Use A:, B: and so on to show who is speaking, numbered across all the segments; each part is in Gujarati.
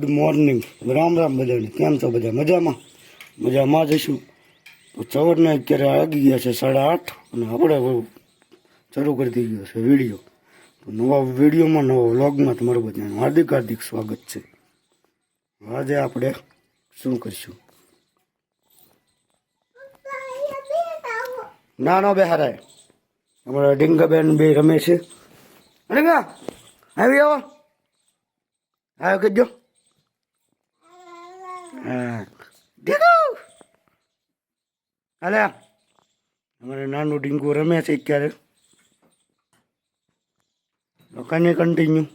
A: Good morning. રામ રામ બધાને. કેમ છો બધા? મજામાં? મજામાં જઈશું તો સવારના અત્યારે વાગી ગયા છે સાડા આઠ અને આપણે શરૂ કરી દઈ ગયો છે વીડિયો. તો નવા વિડીયોમાં, નવા વ્લોગમાં તમારું બધાનું હાર્દિક હાર્દિક સ્વાગત છે. આજે આપણે શું કરીશું? નાનો બેહારાય અમારા ડીંગાબેન બે રમે છે. રીંગા આવી આવો. આવ્યો કહેજો હા. ડીંગુ અમારે નાનું ડીંગુ રમે છે અત્યારે. લોકોને કન્ટિન્યુ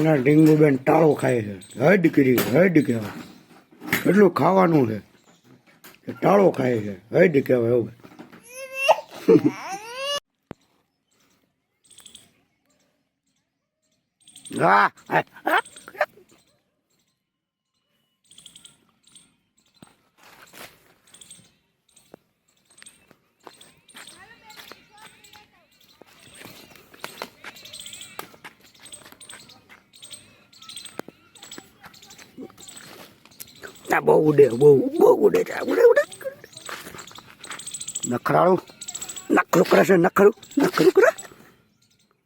A: એના ડીંગુ બેન ટાળો ખાય છે. હડ કરી હડ કહેવાય. એટલું ખાવાનું છે? ટાળો ખાય છે. હડ કહેવાય, એવું. હા. હા. બહુ ઉડે બહુ બહુ ઉડે ઉડે ઉડે નખરાળું નખરું કરે છે નખરું નખરું કરે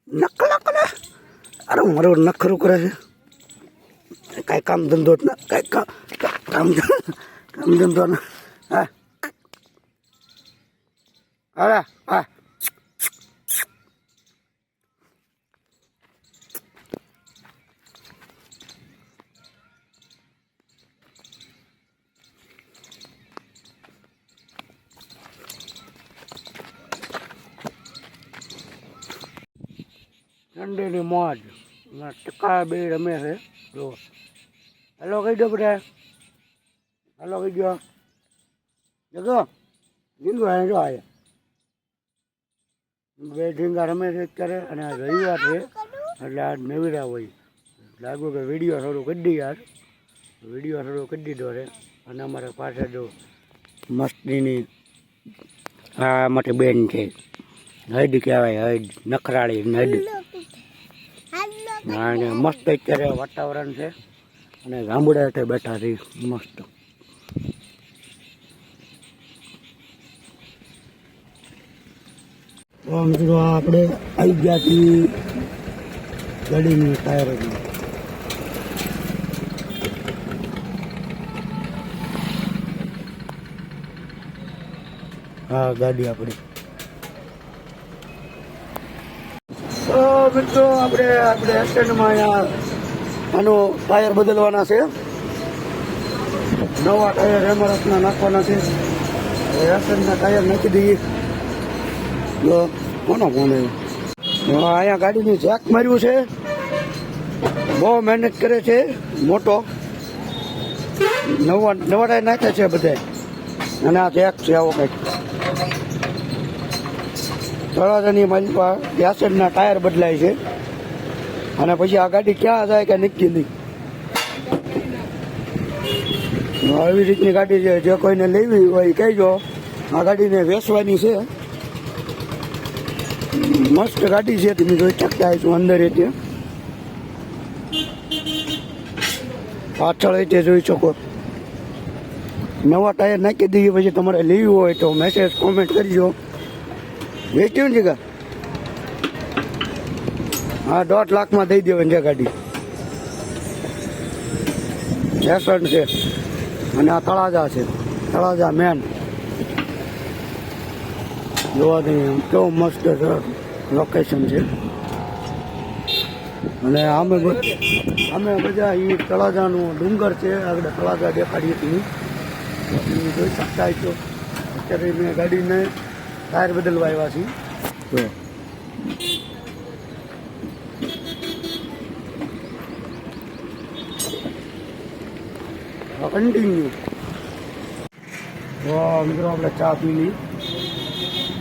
A: નકલા કરે અરે મારો નખરું કરે છે કાંઈ કામ ધંધો જ ના કાંઈ કામ કામ કામ ધંધો ના હા અરે હા ઠંડીની મોજ. અને ટકા બે રમે છે. જો. હેલો, કહી દો બધા. હેલો, કહી દો. જગો ઢીંગો અહીં જો આયા. બે ઢીંગા રમે છે અત્યારે અને આ રવિવાર છે. એટલે આ નવીરા હોય. લાગુ કે વીડિયો થોડું કરી યાર. વીડિયો થોડું કરી દો રે અને અમારે પાસે જો મસ્તીની, આ માટે બેન છે. હૈદ કહેવાય, હૈદ, નખરાળી હૈદ અને મસ્ત અત્યારે વાતાવરણ છે. અને ગામડા હેઠે બેઠા છે, મસ્ત. મિત્રો આપણે આવી ગયા છીએ ગાડીની ટાયરમાં. હા, ગાડી આપણી. તો મિત્રો, આપણે આપણે સ્ટેન્ડમાં અહીંયા આનો ટાયર બદલવાના છે. નવા ટાયર એમઆરએફના નાખવાના છે. એક્સિડન્ટના ટાયર નાખી દઈએ. જો કોનો ફોન આવ્યો અહીંયા ગાડીની જેક માર્યું છે. બહુ મહેનત કરે છે, મોટો. નવા નવા ટાયર નાખ્યા છે બધા અને આ જેક છે આવો કંઈક. તળાજાની મારી પાસે એસિડના ટાયર બદલાય છે. અને પછી આ ગાડી ક્યાં જાય કે નક્કી નહીં. આવી રીતની ગાડી છે, જે કોઈને લેવી હોય કહેજો. આ ગાડીને વેચવાની છે. મસ્ત ગાડી છે, તમે જોઈ શકતા છું અંદર એ ત્યાં. પાછળ એ તે જોઈ શકો. નવા ટાયર નાખી દઈએ, પછી તમારે લેવી હોય તો મેસેજ કોમેન્ટ કરજો. વેચ્યું ને કા? હા, દોઢ લાખમાં દઈ દેવાની છે ગાડી. એસન છે. અને આ તળાજા છે. તળાજા મેન. જોવા દઈએ કેવું મસ્ત લોકેશન છે. અને અમે અમે બધા એ તળાજાનું ડુંગર છે. આગળ તળાજા દેખાડીએ છીએ. જોઈ શકતા અત્યારે મેં ગાડીને ટાયર બદલવા આવ્યા છીએ. તો. કન્ટિન્યુ તો મિત્રો આપણે ચા પીલી.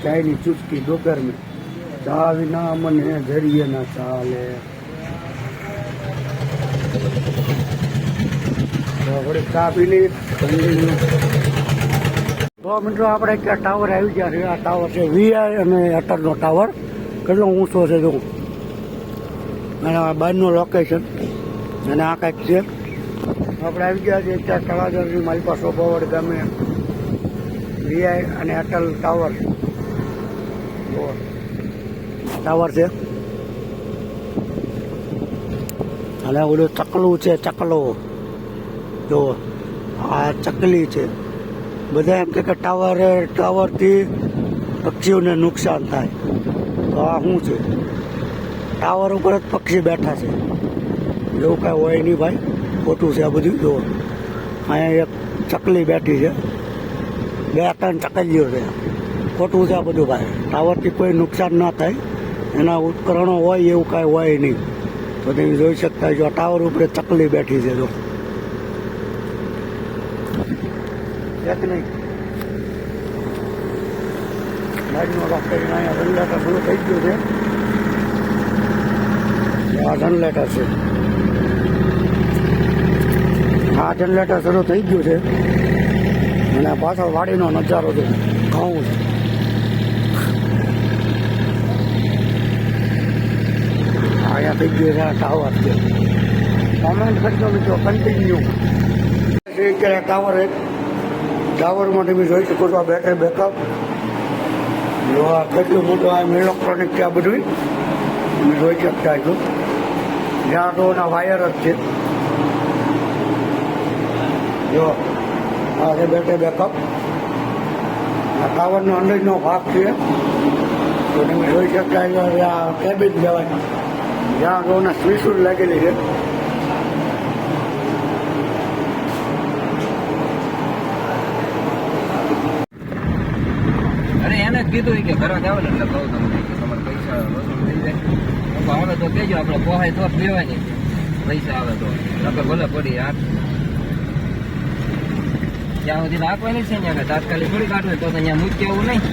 A: ચાયની ચૂસકી દોપહેર મેં ચા વિના મને ઘરીએ ના ચાલે. તો આપણે ચા પી લી કન્ટિન્યુ તો મિત્રો, આપણે ત્યાં ટાવર આવી ગયા છે. આ ટાવર છે વીઆઈ અને અટરનો ટાવર કેટલો ઊંચો છે જો અને આ બહારનું લોકેશન અને આ કાંઈક છે. આપણે આવી ગયા છીએ ત્યાં તળાજરની મારી પાસે બોવડ ગામે વીઆઈ અને અટલ ટાવર. ટાવર છે. અને ઓલું ચકલું છે, ચકલો. જો આ ચકલી છે. બધા એમ કે ટાવર ટાવરથી પક્ષીઓને નુકસાન થાય. તો આ શું છે? ટાવર ઉપર જ પક્ષી બેઠા છે. એવું કાંઈ હોય નહીં ભાઈ. ખોટું છે આ બધું. જુઓ. અહીંયા એક ચકલી બેઠી છે. બે ત્રણ ચકલીઓ છે. ખોટું છે આ બધું ભાઈ. ટાવરથી કોઈ નુકસાન ના થાય. એના ઉપકરણો હોય એવું કાંઈ હોય નહીં. તો તમે જોઈ શકતા છો ટાવર ઉપર ચકલી બેઠી છે જો એક નહીં. લાઈનનો લોક કરીને અહીંયા જનરેટર શરૂ થઈ ગયું છે. આ જનરેટર છે. આ જનરેટર શરૂ થઈ ગયું છે. અને પાછળ વાડીનો નજારો છે. ઘઉં છે. અહીંયા થઈ ગયું છે ટાવર છે. કોમેન્ટ કરજો મિત્રો કન્ટિન્યુ ટાવર એક ટાવરમાં તમે જોઈ શકો છો આ બેટરી બેકઅપ જો આ કેટલું મોટું આ ઇલેક્ટ્રોનિક છે આ બધું તમે જોઈ શકતા છો જ્યાં તો એના વાયર જ છે. જો આ છે બેટરી બેકઅપ આ ટાવરનો અંદરનો ભાગ છે. તો તમે જોઈ શકતા છો આ કેબિન કહેવાય. જ્યાં તો એના સ્વીચ લાગેલી છે
B: અરે એને જ કીધું કે ઘરે જાવ ને એટલે કહું તમને કે તમારે પૈસા વસૂલ થઈ જાય. આવે તો કહેજો, આપણે પોહાય તો લેવાની પૈસા આવે તો. આપણે ભલે પડી આ ત્યાં સુધી રાખવાની છે ને તાત્કાલિક થોડી કાઢવી તો અહીંયા મૂકી આવું નહીં.